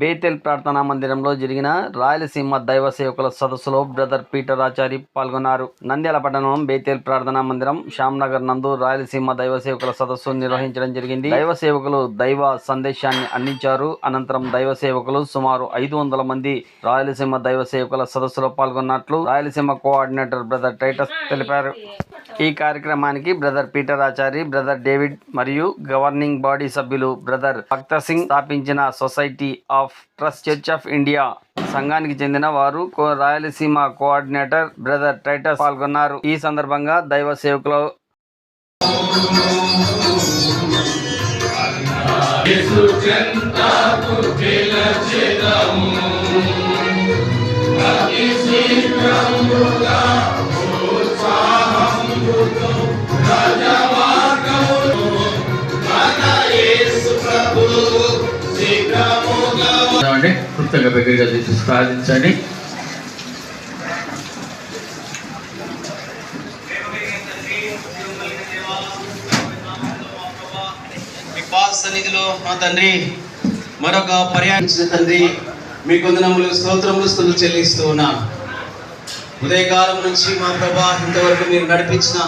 Bethel ప్రార్థనా మందిరంలో జరిగిన రాయలసీమ దైవ సేవకుల సదస్సులో బ్రదర్ పీటర్ ఆచారి పాల్గొన్నారు. నంద్యాల పట్టణం బేతెల్ ప్రార్థనా మందిరం శ్యామ్నగర్ నందు రాయలసీమ దైవ సేవకుల సదస్సు నిర్వహించడం జరిగింది. దైవ సేవకులు దైవ సందేశాన్ని అందించారు. అనంతరం దైవ సేవకులు సుమారు ఐదు వందల మంది రాయలసీమ దైవ సేవకుల సదస్సులో పాల్గొన్నట్లు రాయలసీమ కోఆర్డినేటర్ బ్రదర్ టైటస్ తెలిపారు. ఈ కార్యక్రమానికి brother Peter Achari brother David మరియు గవర్నింగ్ బాడీ సభ్యులు బ్రదర్ భక్త సింగ్ స్థాపించిన society of trust church of India సంఘానికి చెందిన వారు రాయలసీమ కోఆర్డినేటర్ బ్రదర్ టైటస్ పాల్గొన్నారు. ఈ సందర్భంగా దైవ సేవకులు అంటే కృతజ్ఞ దగ్గరగా తీసి సాధించండి. సన్నిధిలో మా తండ్రి మరొక పర్యాణించిన తండ్రి మీ కొందనములు స్తోత్రములు స్థులు చెల్లిస్తూ ఉన్నాను ఉదయకాలం నుంచి మా ప్రభా ఇంతవరకు మీరు నడిపించిన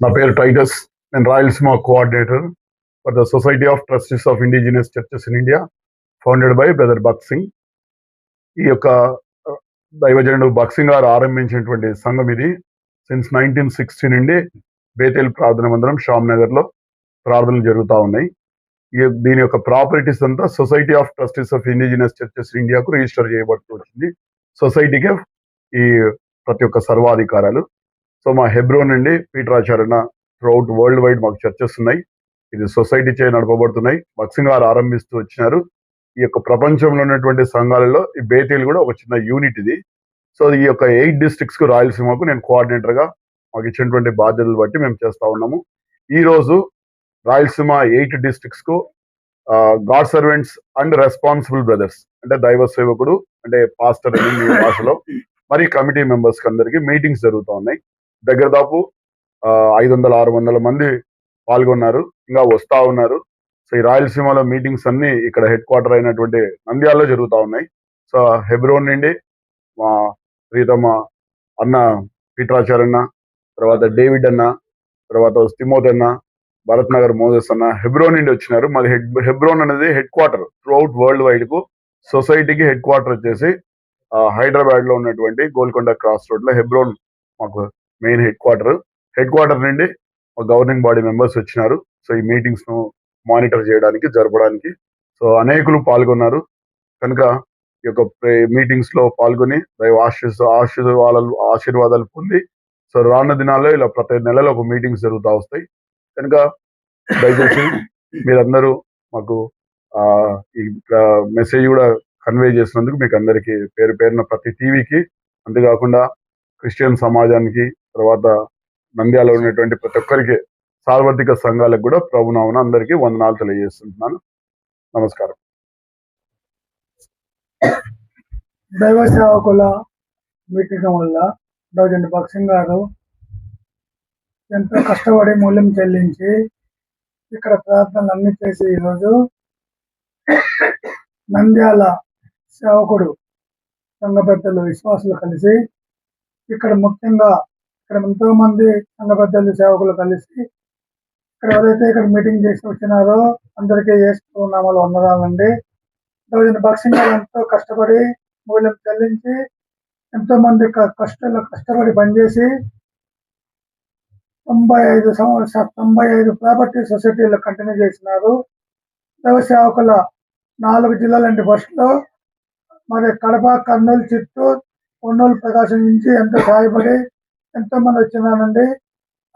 నా పేరు టైటస్ నేను Rayalaseema coordinator for the society of trustees of indigenous churches in India founded by brother భక్సింగ్ ఈ యొక్క దైవజనుడు భక్ గారు ఆరంభించినటువంటి సంఘం ఇది. సిన్స్ నైన్టీన్ సిక్స్టీ నుండి బేతేల్ ప్రార్థన మందిరం షామ్ నగర్లో ప్రార్థనలు జరుగుతూ ఉన్నాయి. ఈ దీని యొక్క ప్రాపర్టీస్ అంతా society of trustees of indigenous churches ఇండియాకు రిజిస్టర్ చేయబడుతూ వచ్చింది. సొసైటీకే ఈ ప్రతి ఒక్క సర్వాధికారాలు. సో మా హెబ్రో నుండి Peter Acharya throughout world wide మాకు చర్చెస్ ఉన్నాయి. ఇది సొసైటీ చే నడపబడుతున్నాయి. భక్సింగ్ గారు ఆరంభిస్తూ వచ్చినారు. ఈ యొక్క ప్రపంచంలో ఉన్నటువంటి సంఘాలలో ఈ బేతీలు కూడా ఒక చిన్న యూనిట్ ఇది. సో ఈ యొక్క ఎయిట్ డిస్ట్రిక్ట్స్కు రాయలసీమకు నేను కోఆర్డినేటర్గా మాకు ఇచ్చినటువంటి బాధ్యతలు బట్టి మేము చేస్తా ఉన్నాము. ఈ రోజు Rayalaseema eight డిస్ట్రిక్ట్స్కు God servants and responsible brothers అంటే దైవ సేవకుడు అంటే పాస్టర్ అని మీ భాషలో మరి కమిటీ మెంబర్స్కి అందరికి మీటింగ్స్ జరుగుతూ ఉన్నాయి. దగ్గర దాపు ఐదు వందల ఆరు వందల మంది పాల్గొన్నారు ఇంకా వస్తా ఉన్నారు. సో ఈ రాయలసీమలో మీటింగ్స్ అన్ని ఇక్కడ హెడ్ క్వార్టర్ అయినటువంటి నంద్యాలలో జరుగుతూ ఉన్నాయి. సో హెబ్రోన్ నుండి మా ప్రీతమ అన్న పీట్రాచార్ అన్న తర్వాత డేవిడ్ అన్న తర్వాత స్తిమోత్ అన్న భరత్ నగర్ మోజస్ అన్న హెబ్రోన్ నుండి వచ్చినారు. మాది హెడ్ హెబ్రోన్ అనేది హెడ్ క్వార్టర్ త్రూఅవుట్ వరల్డ్ వైడ్కు సొసైటీకి హెడ్ క్వార్టర్ వచ్చేసి హైదరాబాద్లో ఉన్నటువంటి గోల్కొండ క్రాస్ రోడ్లో హెబ్రోన్ మాకు main head quarter head quarter నుండి గవర్నింగ్ బాడీ మెంబర్స్ వచ్చినారు. సో ఈ మీటింగ్స్ను మానిటర్ చేయడానికి జరపడానికి. సో అనేకులు పాల్గొన్నారు. కనుక ఈ యొక్క మీటింగ్స్లో పాల్గొని దైవ ఆశీస్ ఆశీర్వాదాలు ఆశీర్వాదాలు పొంది సో రానున్న దినాల్లో ఇలా ప్రతి నెలలో ఒక మీటింగ్స్ జరుగుతూ వస్తాయి. కనుక దయచేసి మీరందరూ మాకు ఆ, ఈ మెసేజ్ కూడా కన్వే చేసినందుకు మీకు అందరికీ పేరు పేరున ప్రతి టీవీకి అంతేకాకుండా క్రిస్టియన్ సమాజానికి తర్వాత నంద్యాలలో ఉన్నటువంటి ప్రతి ఒక్కరికి సార్వత్రిక సంఘాలకు కూడా ప్రభునామన అందరికీ వందనాలు తెలియజేస్తుంటున్నాను నమస్కారం. దైవ సేవకుల మీటింగ్ వల్ల డోజన్ భక్సింగ్ గారు ఎంతో కష్టపడి మూల్యం చెల్లించి ఇక్కడ ప్రార్థనలు అన్ని చేసి ఈరోజు నంద్యాల సేవకుడు సంఘ పెద్దలు విశ్వాసులు కలిసి ఇక్కడ ముఖ్యంగా ఇక్కడ ఎంతో మంది సంఘ పెద్దలు సేవకులు కలిసి ఇక్కడ ఎవరైతే ఇక్కడ మీటింగ్ చేసి వచ్చినారో అందరికీ వేస్తూ నామాలు వందనాలండి. రోజున భక్సింగ్ ఎంతో కష్టపడి మూల్యం చెల్లించి ఎంతో మంది కష్టాలు కష్టపడి పనిచేసి తొంభై ఐదు సంవత్సరాలు తొంభై ఐదు ప్రాపర్టీ సొసైటీలు కంటిన్యూ చేసినారు. సేవకుల నాలుగు జిల్లాలంటి బస్సులో మరి కడప కర్నూలు చిత్తూరు కొన్నూలు ప్రకాశం నుంచి ఎంతో సహాయపడి ఎంతో మంది వచ్చినారండి.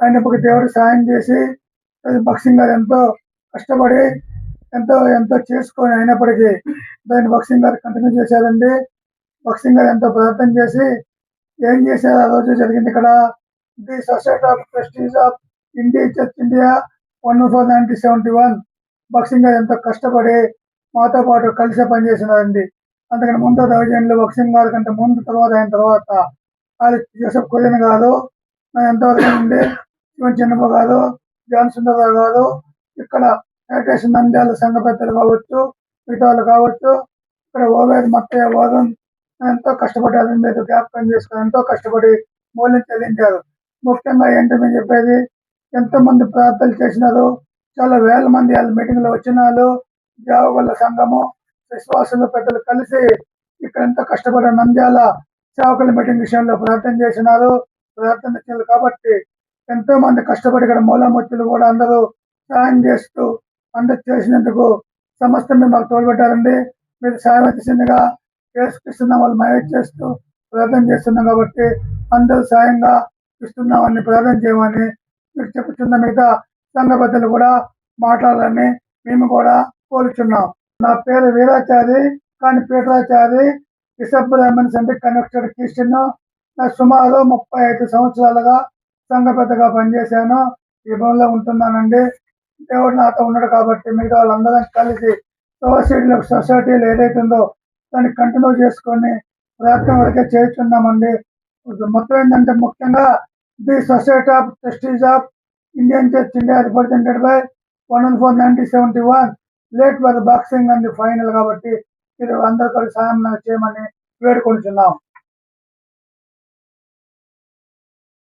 అయినప్పటికీ దేవుడు సాయం చేసి బక్సింగ్ గారు ఎంతో కష్టపడి ఎంతో ఎంతో చేసుకొని అయినప్పటికీ దాన్ని బక్సింగ్ గారు కంటిన్యూ చేశారండి. బక్సింగ్ గారు ఎంతో ప్రయత్నం చేసి ఏం చేశారు? ఆ రోజు జరిగింది ఇక్కడ. The society of trustees of India church India one four nineteen seventy one. Bakht Singh గారు ఎంతో కష్టపడి మాతో పాటు కలిసి పనిచేసినారండి. అందుకని ముందు దౌర్జన్యులు బక్సింగ్ గారి కంటే ముందు తర్వాత అయిన తర్వాత అది జోసఫ్ కొలిన్ గారు ఎంతవరకు ఉండే శివన్ చిన్నప్ప కాదు జాన్ సుందరరావు కాదు ఇక్కడ వెంకటేశ్వర నంద్యాల సంఘ పెద్దలు కావచ్చు మిగతా వాళ్ళు కావచ్చు ఇక్కడ ఓవేది మత్తయ్య వాదం ఎంతో కష్టపడ్డారు మీద జ్ఞాపకం చేసుకుని ఎంతో కష్టపడి మూల్యం చెల్లించారు. ముఖ్యంగా ఏంటి మేము చెప్పేది ఎంతో మంది ప్రార్థనలు చేసినారు చాలా వేల మంది వాళ్ళ మీటింగ్లో వచ్చినారు దేవగల సంఘము విశ్వాసులు పెద్దలు కలిసి ఇక్కడ ఎంతో కష్టపడ్డ నంద్యాల సేవకుల మీటింగ్ విషయంలో ప్రార్థన చేసినారు. ప్రార్థన చేయాలి కాబట్టి ఎంతో మంది కష్టపడి ఇక్కడ మూలమూర్తులు కూడా అందరూ సహాయం చేస్తూ అందరు చేసినందుకు సమస్తం మాకు తోడ్పెట్టారండి మీరు సాయం చేసిందిగా చేసుకిస్తున్నాం వాళ్ళు మేనేజ్ చేస్తూ ప్రార్థన చేస్తున్నాం కాబట్టి అందరూ సాయంగా ఇస్తున్నామని ప్రార్థన చేయమని మీరు చెప్పుతున్న మిగతా సంఘ పెద్దలు కూడా మాట్లాడాలని మేము కూడా కోరుచున్నాం. నా పేరు వీరాచారి కానీ పీటరాచారి బిషప్ బ్రాహ్మణ్ అంటే కనెక్టెడ్ క్రిస్టియన్. నా సుమారు ముప్పై ఐదు సంవత్సరాలుగా సంఘ పెద్దగా పనిచేశాను. ఈ భవన్లో ఉంటున్నానండి. దేవుడు నాతో ఉన్నాడు కాబట్టి మిగతా వాళ్ళందరం కలిసి సొసైటీలో సొసైటీలు ఏదైతుందో దాన్ని కంటిన్యూ చేసుకొని ప్రార్థన వరకే చేస్తున్నామండి. మొత్తం ఏంటంటే ముఖ్యంగా the society of trustees of Indian church India represented by one one four nineteen seventy one. Late by Bakht Singh and final కాబట్టి మీరు అందరూ కలిసి సాయం చేయమని వేడుకుంటున్నాం